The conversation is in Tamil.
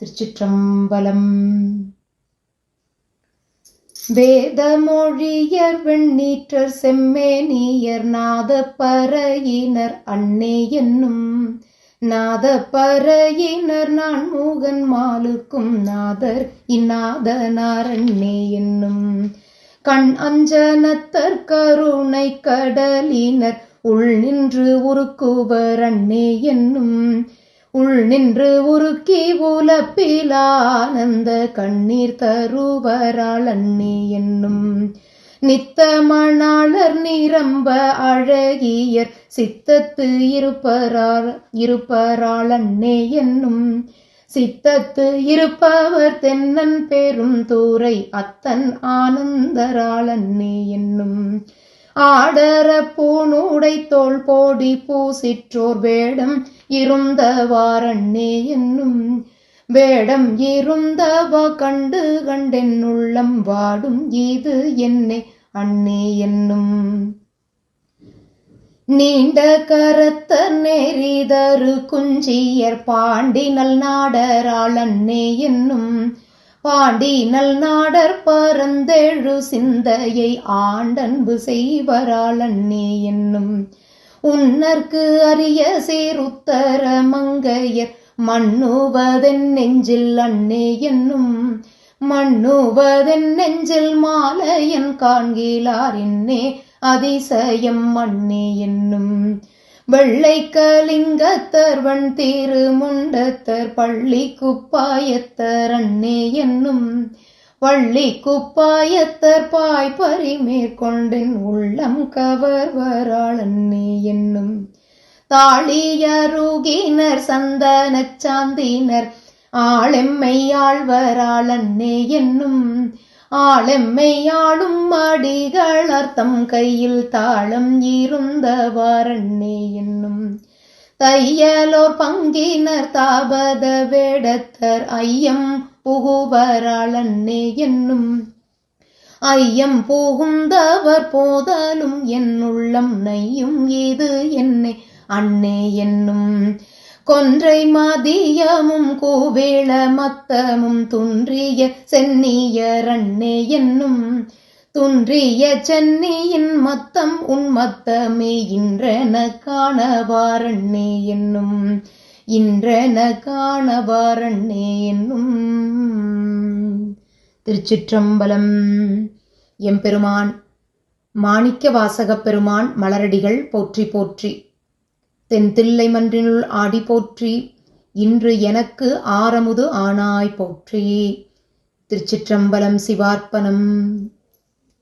திருச்சிற்றம்பலம். வேதமொழியர் வெண்ணீற்றர் செம்மேனியர் நாத பறையினர் அன்னே என்னும் நாத பறையினர் நான் மூகன் மாலுக்கும் நாதர் இந்நாதனார் அன்னே என்னும் கண் அஞ்சனத்தர் கருணை கடலினர் உள் நின்று உருக்குவர் அண்ணே என்னும் உள் நின்று உருக்கி உலப்பிலானந்த கண்ணீர் தருவரால் அண்ணி என்னும் நித்த மணாளர் நிரம்ப அழகியர் சித்தத்து இருப்பரால் இருப்பரால் அண்ணே என்னும் சித்தத்து இருப்பவர் தென்னன் பெரும் தூரை அத்தன் ஆனந்தரால் அண்ணே என்னும் ஆடர பூணுடை தோல் போடி பூசிற்றோர் வேடம் இருந்த வாரண்ணே என்னும். வேடம் இருந்தவா கண்டு கண்டென் உள்ளம் வாடும் இது என்னே அண்ணே என்னும். நீண்ட கரத்த நெறிதரு குஞ்சியர் பாண்டினல் நாடராள் என்னும். பாண்டி நல் நாடர் பரந்தெழு சிந்தையை ஆண்டன்பு செய்வரால் அண்ணே என்னும். உன்னர்க்கு அரிய சீருத்தர மங்கையர் மண்ணுவதென் நெஞ்சில் அண்ணே என்னும். மண்ணுவதென் நெஞ்சில் மாலையன் காண்கிலார் என்னே அதிசயம் அண்ணே என்னும். வெள்ளை கலிங்கத்தர் தீரு முண்டத்தர் பள்ளி குப்பாயத்தர் அண்ணே என்னும் வள்ளி குப்பாயத்தர் பாய் பரிமேற்கொண்டின் உள்ளம் கவர்வராள் அண்ணே என்னும் தாளியருகினர் சந்தன சாந்தினர் ஆளெம்மையாழ்வராள் அண்ணே என்னும் ஆளெம்மையாடும் ஆளும் அடிகள் அர்த்தம் கையில் தாளம் இருந்தவாறன்னே என்னும் தையலோர் பங்கினர் தாபத வேடத்தர் ஐயம் புகுவராளன்னே என்னும் ஐயம் புகுந்தவர் போதலும் என் உள்ளம் நையும் இது என்னை அன்னே என்னும் கொன்றை மதியமும் கூவேள மத்தமும் துன்றிய சென்னிய ரண்ணே என்னும் துன்றிய சென்னியின் மத்தம் உன் மத்தமே இன்றென காணவாரண்ணே என்னும் இன்றென காணவாரண்ணே என்னும். திருச்சிற்றம்பலம். எம்பெருமான் மாணிக்க வாசகப் பெருமான் மலரடிகள் போற்றி போற்றி. தென் தில்லை மன்றினுள் ஆடி போற்றி இன்று எனக்கு ஆரமுது ஆனாய் போற்றி. திருச்சிற்றம்பலம் சிவார்ப்பணம்.